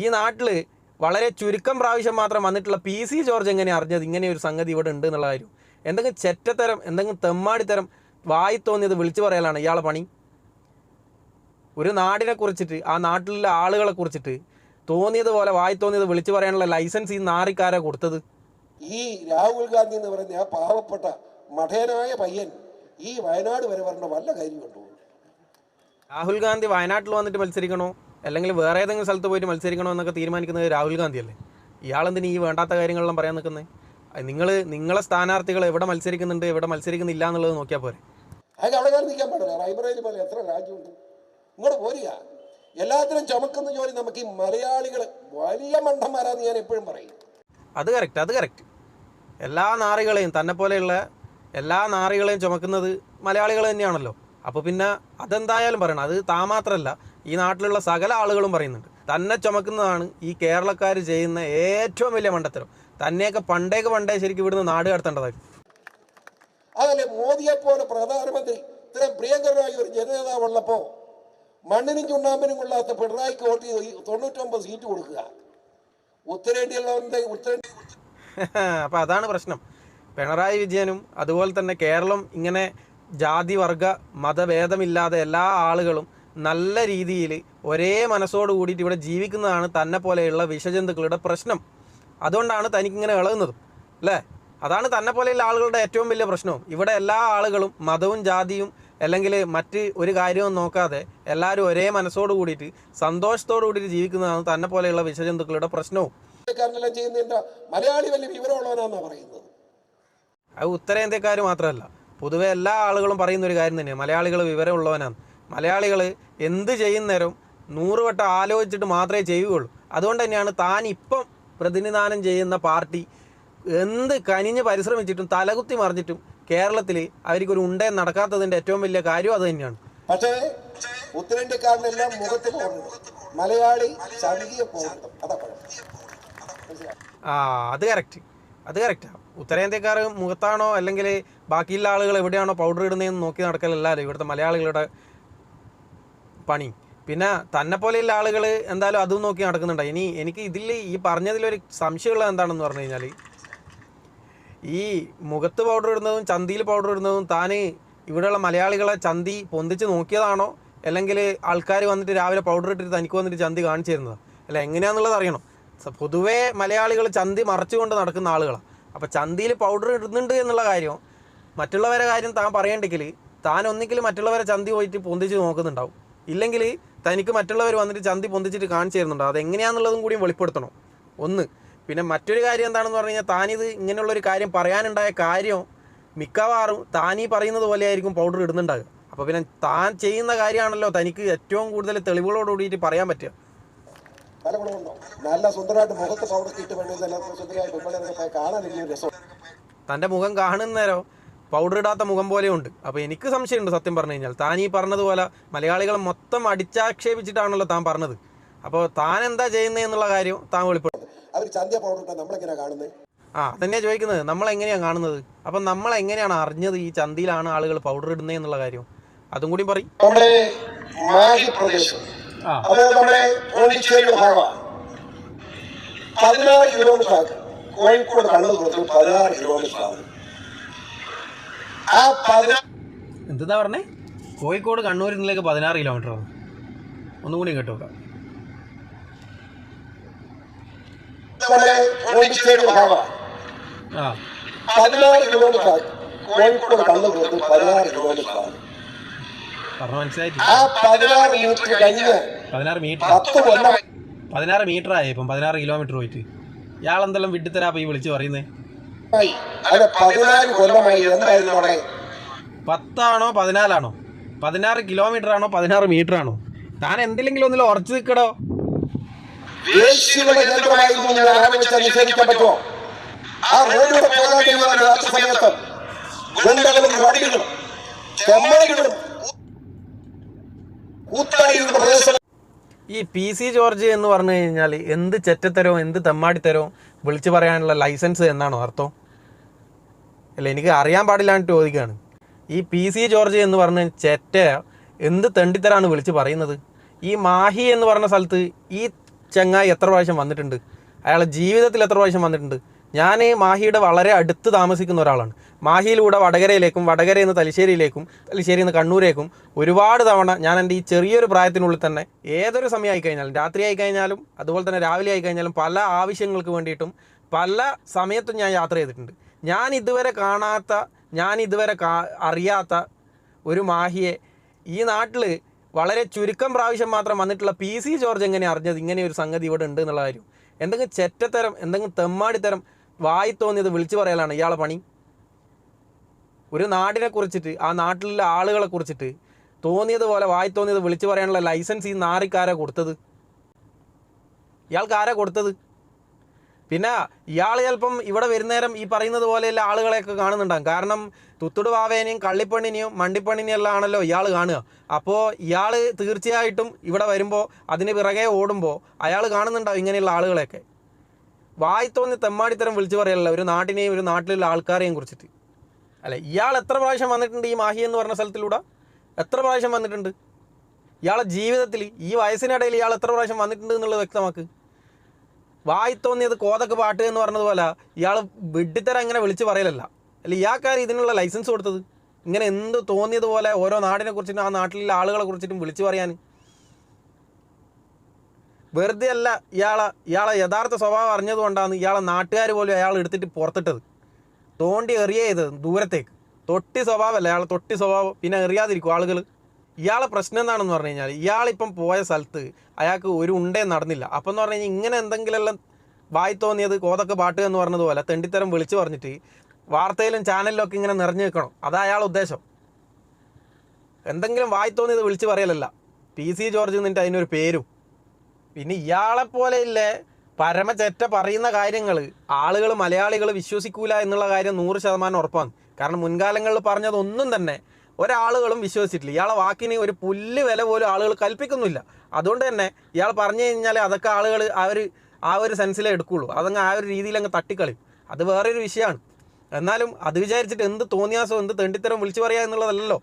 ഈ നാട്ടിൽ വളരെ ചുരുക്കം പ്രാവശ്യം മാത്രം വന്നിട്ടുള്ള പി സി ജോർജ് എങ്ങനെ അറിഞ്ഞത്? ഇങ്ങനെ ഒരു സംഗതി ഇവിടെ ഉണ്ട് എന്നുള്ള കാര്യം. എന്തെങ്കിലും ചെറ്റത്തരം എന്തെങ്കിലും തെമ്മാടിത്തരം വായി തോന്നിയത് വിളിച്ചു പറയലാണ് ഇയാളെ പണി. ഒരു നാടിനെ കുറിച്ചിട്ട് ആ നാട്ടിലുള്ള ആളുകളെ കുറിച്ചിട്ട് തോന്നിയത് പോലെ വായി തോന്നിയത് വിളിച്ചു പറയാനുള്ള ലൈസൻസ് ഈ നാറിക്കാരാ കൊടുത്തത്? ഈ രാഹുൽ ഗാന്ധി എന്ന് പറയുന്ന ആ പാവപ്പെട്ട മഠേനായ പയ്യൻ ഈ വയനാട് വരെ വരേണ്ട വല്ല കാര്യം രാഹുൽ ഗാന്ധി വയനാട്ടിൽ വന്നിട്ട് മത്സരിക്കണോ? അല്ലെങ്കിൽ വേറെ ഏതെങ്കിലും സ്ഥലത്ത് പോയിട്ട് മത്സരിക്കണമെന്നൊക്കെ തീരുമാനിക്കുന്നത് രാഹുൽ ഗാന്ധിയല്ലേ? ഇയാളെന്തിന് ഈ വേണ്ടാത്ത കാര്യങ്ങളെല്ലാം പറയാൻ നിൽക്കുന്നത് നിങ്ങൾ നിങ്ങളെ സ്ഥാനാർത്ഥികൾ എവിടെ മത്സരിക്കുന്നുണ്ട് എവിടെ മത്സരിക്കുന്നില്ല എന്നുള്ളത് നോക്കിയാൽ പോരെ. അതിന് അവിടെ നിൽക്കാൻ പാടില്ല. റൈബ്രറിയിൽ പോലെ എത്ര രാജ്യമുണ്ട്. ഇങ്ങോട്ട് പോരുക. എല്ലാത്തിനും ചുമക്കുന്ന ജോലി നമുക്ക് ഈ മലയാളികൾ വലിയ മണ്ടന്മാരാന്ന് ഞാൻ എപ്പോഴും പറയും. അത് കറക്റ്റ് അത് കറക്റ്റ് എല്ലാ നാറികളെയും തന്നെ പോലെയുള്ള എല്ലാ നാറികളെയും ചുമക്കുന്നത് മലയാളികൾ തന്നെയാണല്ലോ. അപ്പോൾ പിന്നെ അതെന്തായാലും പറയണം. അത് താ മാത്രമല്ല ഈ നാട്ടിലുള്ള സകല ആളുകളും പറയുന്നുണ്ട്. തന്നെ ചുമക്കുന്നതാണ് ഈ കേരളക്കാർ ചെയ്യുന്ന ഏറ്റവും വലിയ മണ്ടത്തരം. തന്നെയൊക്കെ പണ്ടേക്ക് പണ്ടേ ശരിക്കും ഇവിടുന്ന് നാട് കടത്തേണ്ടതായിരുന്നു അതല്ലേ മോദിയെ പോലെ പ്രധാനമന്ത്രി ഇത്രയും പ്രിയങ്കരനായ ഒരു ജനനേതാവ് ഉള്ളപ്പോൾ മണ്ണിനും ചുണ്ണാമ്പിനും കൊള്ളാത്ത പിണറായിക്ക് വോട്ട് ചെയ്ത് തൊണ്ണൂറ്റൊമ്പത് സീറ്റ് കൊടുക്കുക. ഉത്തരേന്ത്യയിലുള്ളവരുടെ ഉത്തരേന്ത്യ അപ്പോൾ അതാണ് പ്രശ്നം. പിണറായി വിജയനും അതുപോലെ തന്നെ കേരളം ഇങ്ങനെ ജാതി വർഗ മതഭേദമില്ലാതെ എല്ലാ ആളുകളും നല്ല രീതിയിൽ ഒരേ മനസ്സോട് കൂടിയിട്ട് ഇവിടെ ജീവിക്കുന്നതാണ് തന്നെ പോലെയുള്ള വിഷജന്തുക്കളുടെ പ്രശ്നം. അതുകൊണ്ടാണ് തനിക്കിങ്ങനെ ഇളകുന്നതും അല്ലേ? അതാണ് തന്നെ പോലെയുള്ള ആളുകളുടെ ഏറ്റവും വലിയ പ്രശ്നവും. ഇവിടെ എല്ലാ ആളുകളും മതവും ജാതിയും അല്ലെങ്കിൽ മറ്റ് ഒരു കാര്യവും നോക്കാതെ എല്ലാവരും ഒരേ മനസ്സോട് കൂടിയിട്ട് സന്തോഷത്തോടു കൂടിയിട്ട് ജീവിക്കുന്നതാണ് തന്നെ പോലെയുള്ള വിഷജന്തുക്കളുടെ പ്രശ്നവും. മലയാളി വലിയ വിവരമുള്ളവനാന്നാ പറയുന്നത്. അത് ഉത്തരേന്ത്യക്കാർ മാത്രമല്ല. പൊതുവെ എല്ലാ ആളുകളും പറയുന്ന ഒരു കാര്യം തന്നെയാണ് മലയാളികൾ വിവരമുള്ളവനാണ്. മലയാളികൾ എന്ത് ചെയ്യുന്നേരം നൂറ് വട്ടം ആലോചിച്ചിട്ട് മാത്രമേ ചെയ്യുകയുള്ളൂ. അതുകൊണ്ട് തന്നെയാണ് താൻ ഇപ്പം പ്രതിനിധാനം ചെയ്യുന്ന പാർട്ടി എന്ത് കനിഞ്ഞ് പരിശ്രമിച്ചിട്ടും തലകുത്തി മറിഞ്ഞിട്ടും കേരളത്തിൽ അവർക്കൊരു ഉണ്ടേ നടക്കാത്തതിന്റെ ഏറ്റവും വലിയ കാര്യം അത് തന്നെയാണ്. പക്ഷേ ഉത്തരേന്ത്യക്കാരനെല്ലാം മുഖത്ത് പോകുന്നു. മലയാളി അതാ ആ അത് കറക്റ്റ് അത് കറക്റ്റാണ് ഉത്തരേന്ത്യക്കാർ മുഖത്താണോ അല്ലെങ്കിൽ ബാക്കിയുള്ള ആളുകൾ എവിടെയാണോ പൗഡർ ഇടുന്നതെന്ന് നോക്കി നടക്കലല്ലാലോ ഇവിടുത്തെ മലയാളികളുടെ പണി. പിന്നെ തന്നെ പോലെയുള്ള ആളുകൾ എന്തായാലും അതും നോക്കി നടക്കുന്നുണ്ട്. ഇനി എനിക്ക് ഇതിൽ ഈ പറഞ്ഞതിലൊരു സംശയമുള്ളത് എന്താണെന്ന് പറഞ്ഞു കഴിഞ്ഞാൽ ഈ മുഖത്ത് പൗഡർ ഇടുന്നതും ചന്തിയിൽ പൗഡർ ഇടുന്നതും താൻ ഇവിടെയുള്ള മലയാളികളെ ചന്തി പൊന്തിച്ച് നോക്കിയതാണോ? അല്ലെങ്കിൽ ആൾക്കാർ വന്നിട്ട് രാവിലെ പൗഡർ ഇട്ടിട്ട് തനിക്ക് വന്നിട്ട് ചന്തി കാണിച്ചു തരുന്നത് അല്ല എങ്ങനെയാണെന്നുള്ളത് അറിയണം. പൊതുവേ മലയാളികൾ ചന്തി മറച്ചുകൊണ്ട് നടക്കുന്ന ആളുകളാണ് അപ്പോൾ ചന്തിയിൽ പൗഡർ ഇടുന്നുണ്ട് എന്നുള്ള കാര്യം മറ്റുള്ളവരെ കാര്യം താൻ പറയണ്ടെങ്കിൽ താൻ ഒന്നിക്കൽ മറ്റുള്ളവരെ ചന്തി പോയിട്ട് പൊന്തിച്ച് നോക്കുന്നുണ്ടാവും. ഇല്ലെങ്കിൽ തനിക്ക് മറ്റുള്ളവർ വന്നിട്ട് ചന്തി പൊന്തിച്ചിട്ട് കാണിച്ചു തരുന്നുണ്ടാവും അതെങ്ങനെയാണെന്നുള്ളതും കൂടി വെളിപ്പെടുത്തണം. ഒന്ന് പിന്നെ മറ്റൊരു കാര്യം എന്താണെന്ന് പറഞ്ഞു കഴിഞ്ഞാൽ താനിത് ഇങ്ങനെയുള്ളൊരു കാര്യം പറയാനുണ്ടായ കാര്യം മിക്കവാറും താനീ പറയുന്നത് പോലെയായിരിക്കും പൗഡർ ഇടുന്നുണ്ടാകുക അപ്പോൾ പിന്നെ താൻ ചെയ്യുന്ന കാര്യമാണല്ലോ തനിക്ക് ഏറ്റവും കൂടുതൽ തെളിവുകളോട് കൂടിയിട്ട് പറയാൻ പറ്റുക. ഗുണമുണ്ടോ? നല്ല സുന്ദരമായിട്ട് മുഖത്ത് പൗഡർ ഇട്ട് വേണ്ടി നല്ല സുന്ദരമായിട്ട് പെൺപിള്ളേരൊക്കെ കാണാൻ തന്റെ മുഖം കാണുന്നേരോ പൗഡർ ഇടാത്ത മുഖം പോലെയുണ്ട് അപ്പോൾ എനിക്ക് സംശയമുണ്ട് സത്യം പറഞ്ഞു കഴിഞ്ഞാൽ. താൻ ഈ പറഞ്ഞതുപോലെ മലയാളികൾ മൊത്തം അടിച്ചാക്ഷേപിച്ചിട്ടാണല്ലോ താൻ പറഞ്ഞത്. അപ്പോൾ താൻ എന്താ ചെയ്യുന്നത് എന്നുള്ള കാര്യം താൻ അവർ ചന്തിയ പൗഡർ കാണുന്നത് ആ അതന്നെയാണ് ചോദിക്കുന്നത്. നമ്മൾ എങ്ങനെയാണ് കാണുന്നത്? അപ്പം നമ്മൾ എങ്ങനെയാണ് അറിഞ്ഞത് ഈ ചന്തിയിലാണ് ആളുകൾ പൗഡർ ഇടുന്നത് എന്നുള്ള കാര്യം? അതും കൂടി പറയും. നമ്മുടെ മാഹി പ്രദേശം. ആ. അത് നമ്മുടെ പോണ്ടിച്ചേരിയുടെ ഭാഗമാണ് പതിനാറ് കിലോമീറ്റർ ആകും. കോഴിക്കോട് കണ്ണൂർ പതിനാറ് കിലോമീറ്റർ ആകും. ആ എന്താ പറഞ്ഞേ? കോഴിക്കോട് കണ്ണൂരിൽ നിന്നിലേക്ക് പതിനാറ് കിലോമീറ്റർ ആണ്. ഒന്നും കൂടി കേട്ടോ ആ. പതിനാറ് കിലോമീറ്റർ കോഴിക്കോട് കണ്ണൂർ തൊട്ട് പതിനാറ് കിലോമീറ്റർ ആകും പറഞ്ഞു മനസ്സിലായിട്ട് ആ പതിനാറ് മീറ്റർ കഴിഞ്ഞ് പതിനാറ് മീറ്റർ പത്ത് കൊല്ലം പതിനാറ് മീറ്റർ ആയി ഇപ്പം പതിനാറ് കിലോമീറ്റർ പോയിട്ട്. ഇയാളെന്തെല്ലാം വിട്ടിത്തരാ ഈ വിളിച്ച് പറയുന്നത് ആയി അത് പതിനാല് കൊല്ലമായി എന്തായിരുന്നു അവിടെ പത്താണോ പതിനാലാണോ? പതിനാറ് കിലോമീറ്റർ ആണോ പതിനാറ് മീറ്റർ ആണോ താൻ എന്തിലെങ്കിലും ഒന്നിലും ഉറച്ചു നിൽക്കടോ. ഈ പി സി ജോർജ് എന്ന് പറഞ്ഞു കഴിഞ്ഞാൽ എന്ത് ചെറ്റത്തരവും എന്ത് തെമ്മാടിത്തരവും വിളിച്ചു പറയാനുള്ള ലൈസൻസ് എന്നാണോ അർത്ഥം? അല്ല എനിക്ക് അറിയാൻ പാടില്ലാണ്ട് ചോദിക്കുകയാണ്. ഈ പി സി ജോർജ് എന്ന് പറഞ്ഞ ചെറ്റ എന്ത് തെണ്ടിത്തരാണ് വിളിച്ച് പറയുന്നത്? ഈ മാഹി എന്ന് പറഞ്ഞ സ്ഥലത്ത് ഈ ചങ്ങായി എത്ര പ്രാവശ്യം വന്നിട്ടുണ്ട്? അയാളെ ജീവിതത്തിൽ എത്ര പ്രാവശ്യം വന്നിട്ടുണ്ട്? ഞാൻ മാഹിയുടെ വളരെ അടുത്ത് താമസിക്കുന്ന ഒരാളാണ്. മാഹിയിലൂടെ വടകരയിലേക്കും വടകരയിൽ നിന്ന് തലശ്ശേരിയിലേക്കും തലശ്ശേരിയിൽ നിന്ന് കണ്ണൂരേക്കും ഒരുപാട് തവണ ഞാൻ എന്റെ ഈ ചെറിയൊരു പ്രായത്തിനുള്ളിൽ തന്നെ ഏതൊരു സമയമായി കഴിഞ്ഞാലും രാത്രി ആയി കഴിഞ്ഞാലും അതുപോലെ തന്നെ രാവിലെ ആയി കഴിഞ്ഞാലും പല ആവശ്യങ്ങൾക്ക് വേണ്ടിയിട്ടും പല സമയത്തും ഞാൻ യാത്ര ചെയ്തിട്ടുണ്ട്. ഞാൻ ഇതുവരെ കാണാത്ത ഞാൻ ഇതുവരെ അറിയാത്ത ഒരു മാഹിയെ ഈ നാട്ടിൽ വളരെ ചുരുക്കം പ്രാവശ്യം മാത്രം വന്നിട്ടുള്ള പി സി ജോർജ് എങ്ങനെ അറിഞ്ഞത്? ഇങ്ങനെ ഒരു സംഗതി ഇവിടെ ഉണ്ട് എന്നുള്ള കാര്യം. എന്തെങ്കിലും ചെറ്റത്തരം എന്തെങ്കിലും തെമ്മാടിത്തരം വായി തോന്നിയത് വിളിച്ചു പറയലാണ് ഇയാളെ പണി. ഒരു നാടിനെ കുറിച്ചിട്ട് ആ നാട്ടിലുള്ള ആളുകളെ കുറിച്ചിട്ട് തോന്നിയതുപോലെ വായി തോന്നിയത് വിളിച്ചു പറയാനുള്ള ലൈസൻസ് ഈ നാറിക്കാരാ കൊടുത്തത്? ഇയാൾക്ക് ആരാ കൊടുത്തത്? പിന്നെ ഇയാൾ ചിലപ്പം ഇവിടെ വരുന്നേരം ഈ പറയുന്നത് പോലെയുള്ള ആളുകളെയൊക്കെ കാണുന്നുണ്ടാകും. കാരണം തുത്തുട് വാവേനെയും കള്ളിപ്പണ്ണിനെയും മണ്ടിപ്പണ്ണിനെയും എല്ലാം ആണല്ലോ ഇയാൾ കാണുക. അപ്പോൾ ഇയാൾ തീർച്ചയായിട്ടും ഇവിടെ വരുമ്പോൾ അതിന് പിറകെ ഓടുമ്പോൾ അയാൾ കാണുന്നുണ്ടാവും ഇങ്ങനെയുള്ള ആളുകളെയൊക്കെ. വായി തോന്നി തെമ്മാടിത്തരം വിളിച്ചു പറയലല്ല ഒരു നാട്ടിനെയും ഒരു നാട്ടിലുള്ള ആൾക്കാരെയും കുറിച്ചിട്ട്. അല്ല ഇയാൾ എത്ര പ്രാവശ്യം വന്നിട്ടുണ്ട് ഈ മാഹി എന്ന് പറഞ്ഞ സ്ഥലത്തിലൂടെ? എത്ര പ്രാവശ്യം വന്നിട്ടുണ്ട്? ഇയാളെ ജീവിതത്തിൽ ഈ വയസ്സിനിടയിൽ ഇയാൾ എത്ര പ്രാവശ്യം വന്നിട്ടുണ്ട് എന്നുള്ളത് വ്യക്തമാക്ക്. വായി തോന്നിയത് കോതക്ക് പാട്ട് എന്ന് പറഞ്ഞതുപോലെ ഇയാൾ വിഡ്ഢിത്തരം അങ്ങനെ വിളിച്ച് പറയലല്ല. അല്ല ഇയാൾക്കാർ ഇതിനുള്ള ലൈസൻസ് കൊടുത്തത്? ഇങ്ങനെ എന്ത് തോന്നിയതുപോലെ ഓരോ നാടിനെ കുറിച്ചിട്ടും ആ നാട്ടിലുള്ള ആളുകളെ കുറിച്ചിട്ടും വിളിച്ചു പറയാൻ വെറുതെ അല്ല ഇയാളെ ഇയാളെ യഥാർത്ഥ സ്വഭാവം അറിഞ്ഞതുകൊണ്ടാണ് ഇയാളെ നാട്ടുകാർ പോലും അയാൾ എടുത്തിട്ട് പുറത്തിട്ടത്. തോണ്ടി എറിയ ചെയ്തത് ദൂരത്തേക്ക്. തൊട്ടി സ്വഭാവമല്ല അയാൾ തൊട്ടി സ്വഭാവം. പിന്നെ എറിയാതിരിക്കും ആളുകൾ ഇയാളെ പ്രശ്നം എന്താണെന്ന് പറഞ്ഞു കഴിഞ്ഞാൽ ഇയാളിപ്പം പോയ സ്ഥലത്ത് അയാൾക്ക് ഒരു ഉണ്ടേ നടന്നില്ല. അപ്പം എന്ന് പറഞ്ഞു കഴിഞ്ഞാൽ ഇങ്ങനെ എന്തെങ്കിലുമെല്ലാം വായി തോന്നിയത് കോതൊക്കെ പാട്ട് എന്ന് പറഞ്ഞതുപോലെ തെണ്ടിത്തരം വിളിച്ചു പറഞ്ഞിട്ട് വാർത്തയിലും ചാനലിലും ഒക്കെ ഇങ്ങനെ നിറഞ്ഞു നിൽക്കണം. അതാ അയാൾ ഉദ്ദേശം. എന്തെങ്കിലും വായി തോന്നിയത് വിളിച്ചു പറയലല്ല. പി സി ജോർജ് എന്നിട്ട് അതിനൊരു പേരും. പിന്നെ ഇയാളെ പോലെ ഇല്ലേ പരമചെറ്റ പറയുന്ന കാര്യങ്ങൾ ആളുകൾ മലയാളികൾ വിശ്വസിക്കൂല എന്നുള്ള കാര്യം നൂറ് ശതമാനം ഉറപ്പാണ്. കാരണം മുൻകാലങ്ങളിൽ പറഞ്ഞതൊന്നും തന്നെ ഒരാളുകളും വിശ്വസിച്ചിട്ടില്ല. ഇയാളെ വാക്കിന് ഒരു പുല്ല് വില പോലും ആളുകൾ കൽപ്പിക്കുന്നില്ല. അതുകൊണ്ട് തന്നെ ഇയാൾ പറഞ്ഞു കഴിഞ്ഞാൽ അതൊക്കെ ആളുകൾ ആ ഒരു ആ ഒരു സെൻസിലേ എടുക്കുള്ളൂ. അതങ്ങ് ആ ഒരു രീതിയിൽ അങ്ങ് തട്ടിക്കളി അത് വേറൊരു വിഷയമാണ്. എന്നാലും അത് വിചാരിച്ചിട്ട് എന്ത് തോന്നിയാസോ എന്ത് തെണ്ടിത്തരം വിളിച്ചു പറയുക എന്നുള്ളതല്ലല്ലോ.